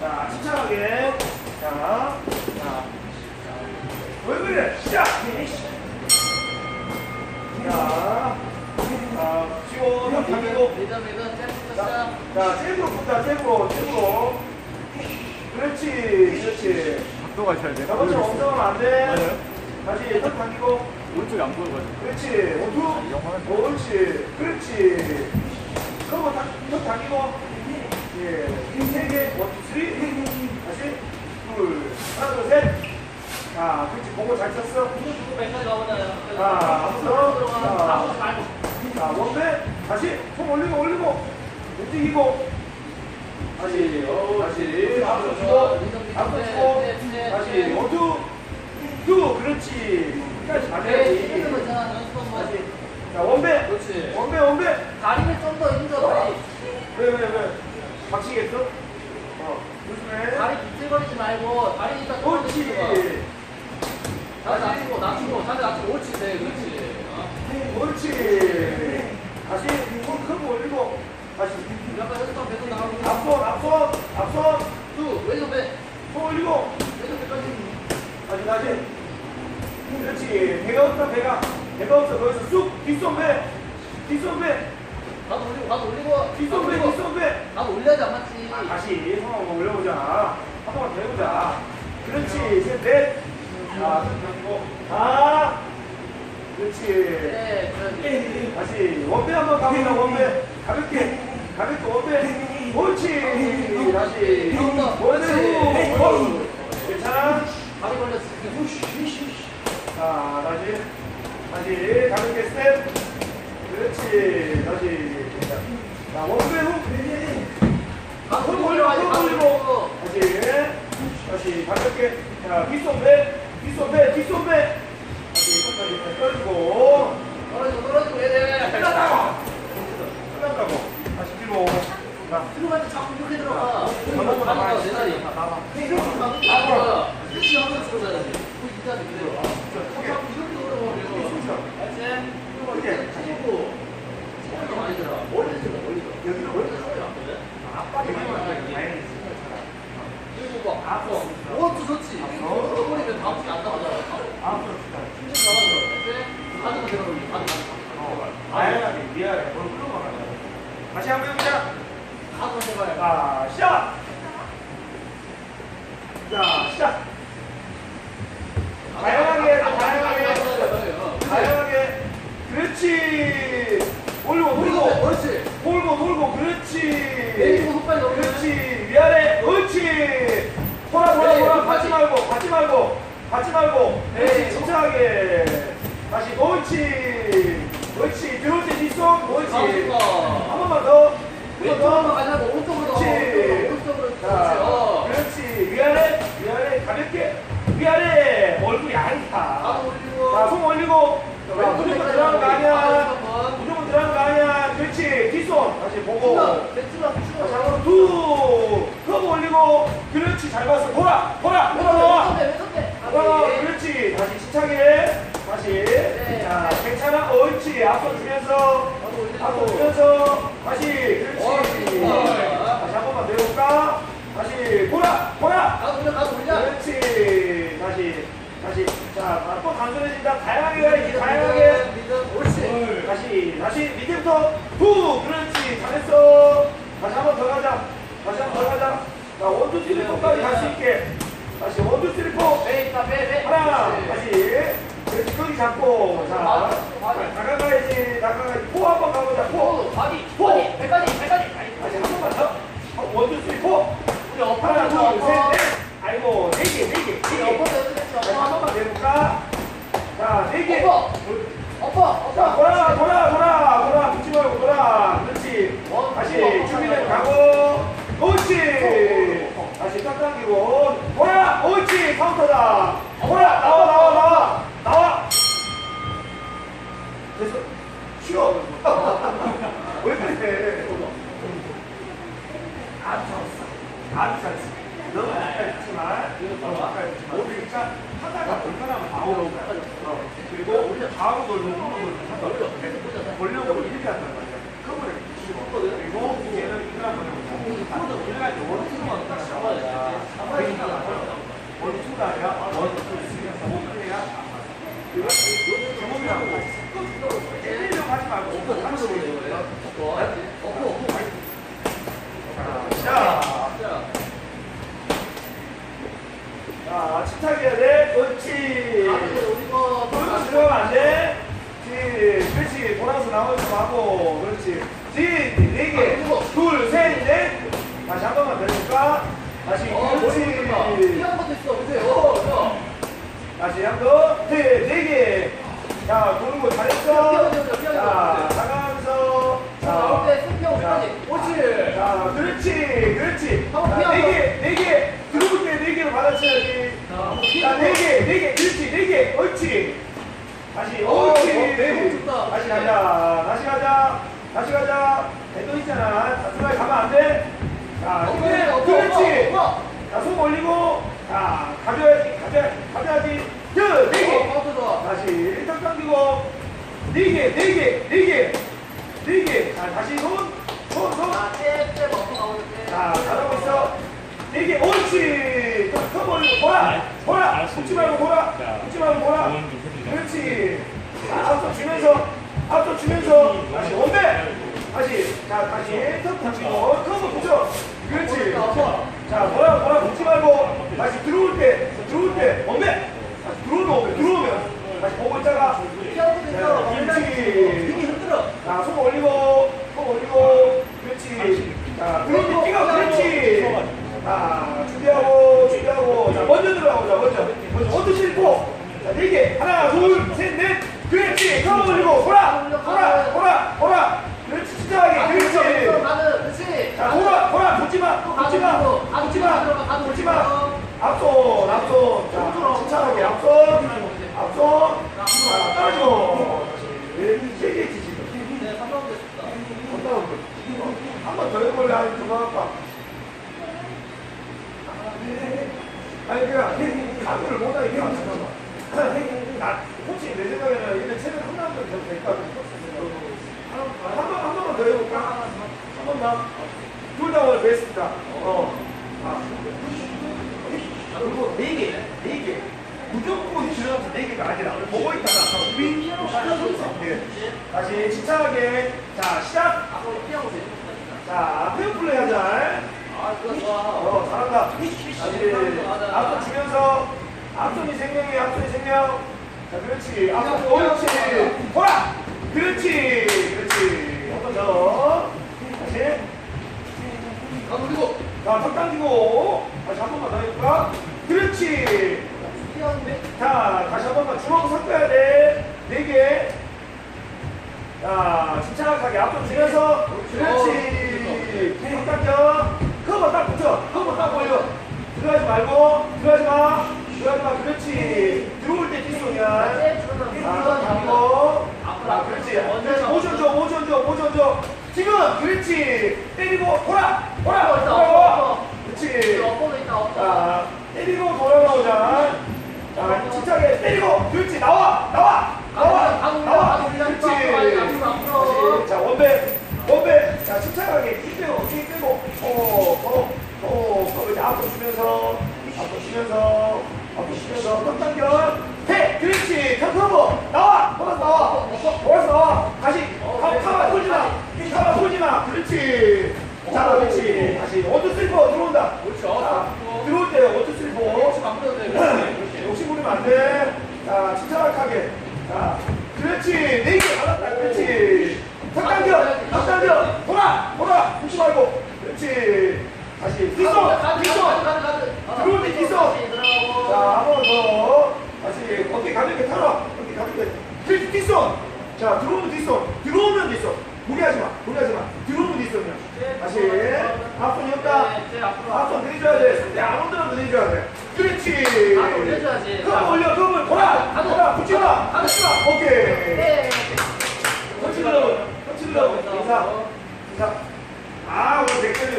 자, 침착하게. 자, 자. 왜 그래? 시작! 자, 자, 치고, 다 당기고. 매점 매점 짤 자, 자, 잽으로 붙다, 잽으로, 잽으로. 그렇지, 그렇지. 각도가 있어야 돼. 저번처 엉덩하면 안 돼. 맞아요. 다시 턱 당기고. 오른쪽이 안 보여가지고. 그렇지. 원투. 옳지. 그렇지. 그거 다, 턱 당기고. 예. 세 개. 원, 투, 쓰리. 다시. 둘. 하나, 둘, 셋. 자, 그렇지. 공고 잘 쳤어. 맨날 가보나요? 자, 앞서. 자, 아무 말고. 자, 원배. 다시. 손 올리고, 올리고. 움직이고. 다시. 어, 다시. 앞서 주고. 앞서 주고. 다시. 원투. 투. 그렇지. 끝까지 네. 연습 한번. 다시. 자, 원배. 그렇지. 원배, 원배. 다리를 좀 더 힘줘 다리. 왜, 왜, 왜? 박치겠어? 어, 조심해. 다리 비틀거리지 말고 다리 일단 좀 옳지. 다리 낮추고 낮추고 다리 낮추고 옳지 네 그렇지. 어. 옳지. 다시 손 크고 올리고. 다시. 약간 연습 배도 나가고. 앞손, 앞손, 앞손. 두 왼손 배 손 올리고. 왼손 배까지. 다시, 다시. 그렇지. 배가 없다, 배가. 배가 없어. 거기서 쑥. 뒷손 배. 뒷손 배. 가도 올리고 가도 올리고. 가도 뒷손 배, 올리고. 뒷손 배. 가도 올려야지 안 맞지. 아, 다시 손 한번 올려보자. 한 번만 더 해보자. 그렇지. 셋, 넷. 아. 그렇지. 네. 다시 원배 한번 가보자 원배 가볍게 가볍게 원배 옳지 다시. 원배 후 괜찮아 다리 걸렸어. 자 다시 다시 가볍게 스텝 그렇지 다시 자 원배 후 가야지 손 가도 올리고 올리고. 다시 다시 가볍게 자 뒷손배 뒷손배 뒷손배 다시 끝까지 떨고 떨어지고 떨어지고 해야 돼. 끝났다고 끝났다고 다시 뒤로 자 들어갈 때 자꾸 이렇게 들어가. 전화번호 가는 나와 거내 다리. 나와 이렇게 가면 나와. 이렇게 하면 들어가야지. 그 진짜 그대로. 자꾸 이렇게 들어가면 알지? 이렇게 치고 치고 많이 들어. 멀리 들어 멀리 들어. 여기로 멀리 들어 안 돼? 아빠 다행히 그리고 막 앞서. 오른쪽 좋지. 버리면 다음 주에 안 나가잖아. 아빠 힘좀 나가죠. 알지? 가지고 들어가면 가지고 가지고. 다양하게 미안해 뭘 끌어가라 다시 한번 해보자 해봐요. 자 시작! 자 시작! 다양하게 다양하게. 다양하게. 그렇지! 올리고 돌고. 그렇지. 돌고 돌고. 그렇지. 내리고. 그렇지. 위아래 그렇지. 돌아 돌아 돌아. 받지 말고 받지 말고. 받지 말고. 그렇지. 네. 침착하게. 다시 옳지. 옳지. 들어올 때 뒷손 옳지. 한 번만 더 왼쪽으로 더 가자고 오른쪽으로 가. 그렇지. 오른쪽으로. 자, 어. 그렇지 위아래 위아래 가볍게 위아래 얼굴이 올리고. 자, 손 올리고. 무조건 들어가는 거. 아니야. 한번. 무조건 들어가는 거 아니야. 그렇지. 뒷손. 다시 보고. 잡으로 두. 커브 올리고. 그렇지. 잘 봤어. 돌아. 돌아. 돌아. 돌아. 어, 그렇지. 다시 시차게. 다시. 자, 괜찮아. 옳지. 앞서 주면서. 앞서 주면서. 다시. 그렇지. 다시 한 번만 내려볼까? 다시. 돌아. 돌아. 가도 올려 가도 올려. 그렇지. 다시. 다시. 자, 또 단순해진다. 다양하게. 다양하게. 옳지. 다시 다시 밑에부터 후 그렇지 잘했어 다시 한 번 더 가자 다시 한 번 더 가자 자 원투 쓰리 포까지 갈 수 있게 다시 원투 쓰리 포 배 있다 배 배. 하나 그렇지. 다시 그렇지 거기 잡고 자 다가가야지 다가가야지 포 한 번 가보자 포 오, 바디 바디 배까지 배까지. 다시 한 번만 더 원투 쓰리 포 우리 엎어 하나 엎어. 둘셋넷 아이고 네개네개 우리 네개 엎어 연습했지 다시 한 엎어. 번만 내볼까 자네개 엎어. 엎어 자. 돌아, 돌아, 돌아, 돌아, 붙지 말고 돌아. 그렇지. 다시 준비되면 가고, 옳지. 다시 딱 당기고, 돌아, 옳지. 카운터다. 돌아, 바로 돌고 공격을 한다. 보려고 이렇게 한다는 거죠. 그분을 주시고 그리고 얘는 이거랑 보내고 우리가 이제 원투만 딱 잡아야 그러니까 원투가 아니라 원투 쓰리야 그거 주먹이라고 때리려고 하지 말고 당수를 내는 거예요. 나머지 좀 하고. 그렇지. 지, 네 개. 둘, 셋, 넷. 다시 한 번만 더 해볼까? 다시, 어, 머리 것도 있어. 보세요. 다시 한 번. 네, 네 개. 자, 도는 거 잘했어. 자, 나가면서. 나올 자, 자. 옳지. 자, 그렇지. 그렇지. 한번 자, 피하고. 네 개, 네 개. 들어올 때네 개로 받아쳐야지. 자, 한번 자, 피하고. 네 개, 네 개, 그렇지, 네 개, 옳지. 다시, 어, 옳지. 어, 매우 좋다. 다시 가자, 다시 가자, 다시 가자. 또 있잖아. 자수하게 가면 안 돼. 자. 어, 어, 그렇지. 어, 어. 자, 손 올리고, 자, 가져야지, 가져, 가져야지. 그, 네 개. 어. 다시 일단 당기고, 네 개, 네 개, 네 개, 네 개. 자, 다시 손, 손, 손. 자, 잽잽 어퍼 가고 있는데. 자, 잘하고 있어. 네 개, 옳지. 더, 더 멀리, 보라, 보라. 웃지 말고 보라. 웃지 말고 보라. 그렇지. 자, 앞서 주면서, 앞서 주면서. 다시 원배. 다시, 자, 다시 턱 붙이고, 커브 붙여. 그렇지. 자, 보라, 보라 붙지 말고. 다시 들어올 때, 들어올 때, 원배. 다시 들어오면, 들어오면. 다시 보고 있다가. 그렇지. 자, 손 올리고, 손 올리고, 그렇지. 자, 그렇지, 뛰어, 그렇지. 자, 준비하고, 준비하고. 자, 먼저 들어가보자, 먼저. 먼저, 원투 실포. 자, 네 개. 하나, 둘, 셋, 넷. 그렇지. 손 올리고, 보라, 보라, 보라, 보라. 그렇지, 진짜하게, 그렇지. 가는. 그렇지. 자, 보라, 보라, 붙지 마, 붙지 마, 붙지 마, 붙지 마. 앞손, 앞손. 자, 침착하게, 앞손, 앞손. 자, 떨어지고. 세개 지지. 네, 3라운드 됐습니다. 한번 더 해볼래? 아니, 그만 할까? 아니, 그냥, 가구를 못하게, 그냥, 잠깐만. 나, 혹시 내 생각에는 얘네 체력 한 라운드 더 될까? 한 번, 한 번만 더 해볼까? 한 번만. 둘다 오늘 베스트다. 어. 아. 아, 그리고 네 개, 네 개. 무조건 들어가서 네 개가 아니라 보고 있다가 네. 다시 침착하게 자 시작 앞으로. 자 페어 플레이 하자 아, 좋아. 어 잘한다 다시 앞서 주면서 앞손이 생명이 앞손이 생명 자 그렇지 앞손 옳지 보라 그렇지 그렇지 한번 더 다시 가 돌리고. 자 턱 당기고 다시 한 번만 더 해볼까 그렇지. 자, 다시 한 번만 주먹 섞어야 돼. 네 개. 자, 침착하게 앞으로 주면서. 그렇지. 계속 당겨. 커버 딱 붙여. 커버 딱 올려. 들어가지 말고. 들어가지 마. 들어가지 마. 그렇지. 들어올 때 뒷손이야. 자, 잡고. 자, 그렇지. 모션 모션 줘. 지금. 그렇지. 때리고, 돌아. 돌아. 돌아와. 그렇지. 어퍼도 있다. 자, 때리고 돌아가오자. 자, 침착하게 때리고, 그렇지, 나와, 나와, 나와, 나와, 그렇지. 다시, 자, 원배, 원배, 자, 침착하게 힘 빼고, 힘 빼고, 어, 어, 어, 어, 이제 앞으로 주면서, 앞으로 주면서, 앞으로 주면서, 턱 당겨, 해, 그렇지, 턱 커버, 나와, 돌아서 나와, 돌아서 나와, 다시, 가, 가만 돌지 마, 가만 돌지 마, 자, 그렇지, 다시, 원투 슬퍼 들어온다. 그렇죠. 자, 들어올 때 원투 슬퍼. 혹시 안 보여도 돼. 욕심 부리면 안 돼. 자, 침착하게. 자, 그렇지. 네 개 받았다. 그렇지. 턱 당겨. 턱 당겨. 돌아. 돌아. 붙지 말고. 그렇지. 다시. 뒷손. 뒷손. 들어올 때 뒷손. 자, 한 번 더. 다시. 어깨 가볍게 털어. 어깨 가볍게. 그렇지. 뒷손. 자, 들어오면 뒷손. 들어오면 뒷손. 무리하지 마. 무리하지 마. 들어오면 뒷손이야. 다시. 앞손 앞으로. 앞손 내줘야 돼. 야, 안 온다면 내줘야 돼. 그렇지. 아, 올려줘야지. 컵 올려, 가자. 보라, 붙지 마, 가자. 붙지 마. 오케이. 네. 터치러, 터치러, 인사, 인사. 아, 오늘 댓글이